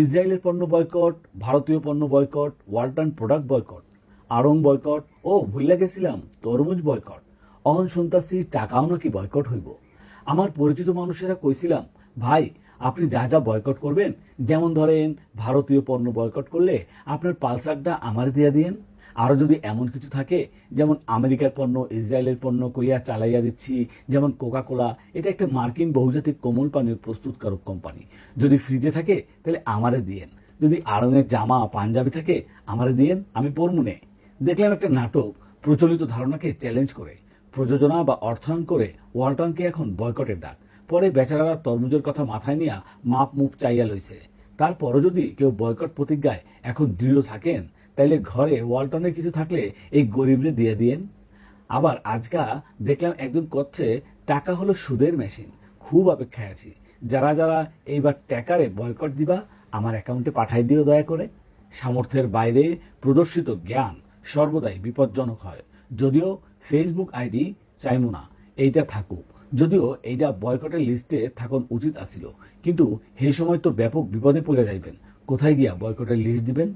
ইসরায়েলের পণ্য বয়কট, ভারতীয় পণ্য বয়কট, ওয়ালটন প্রোডাক্ট বয়কট, আড়ং বয়কট ও ভুলে গেছিলাম, তরমুজ বয়কট। অহন শুনতাছি টাকাও নাকি বয়কট হইব। আমার পরিচিত মানুষেরা কইছিলাম, ভাই, আপনি যা যা বয়কট করবেন, যেমন ধরেন ভারতীয় পণ্য বয়কট করলে আপনার পালসারটা আমার দিয়ে দিয়েন। আরও যদি এমন কিছু থাকে, যেমন আমেরিকার পণ্য, ইসরায়েলের পণ্য কইয়া চালাইয়া দিচ্ছি, যেমন কোকা কোলা এটা একটা মার্কিন বহুজাতিক কোমল পানীয় প্রস্তুতকারক কোম্পানি। যদি ফ্রিজে থাকে, তাহলে আমারে দিয়েন। যদি আড়ঙের জামা, পাঞ্জাবি থাকে, আমারে দিয়েন, আমি পরমুনে। দেখলাম একটা নাটক, প্রচলিত ধারণাকে চ্যালেঞ্জ করে। প্রযোজনা বা অর্থায়ন করে ওয়ালটনকে এখন বয়কটের ডাক। পরে বেচারারা তরমুজের কথা মাথায় নিয়ে মাপ মুখ চাইয়া লইছে। তারপরও যদি কেউ বয়কট প্রতিজ্ঞায় এখন দৃঢ় থাকেন তাইলে ঘরে ওয়ালটনের কিছু থাকলে এই গরিবরে দিয়ে দিয়েন। আবার আজকা দেখলাম একজন করছে, টাকা হলো সুদের মেশিন। খুব অপেক্ষায় আছি। যারা যারা এইবার ট্যাকারে বয়কট দিবা, আমার অ্যাকাউন্টে পাঠাই দিও দয়া করে। সামর্থ্যের বাইরে প্রদর্শিত জ্ঞান সর্বদাই বিপজ্জনক হয়। যদিও ফেসবুক আইডি চাইমু না, এইটা থাকুক। যদিও এইটা বয়কটের লিস্টে থাকুন উচিত আছিল। কিন্তু সেই সময় তো ব্যাপক বিপদে পড়ে যাইবেন। কোথায় গিয়া বয়কটের লিস্ট দিবেন?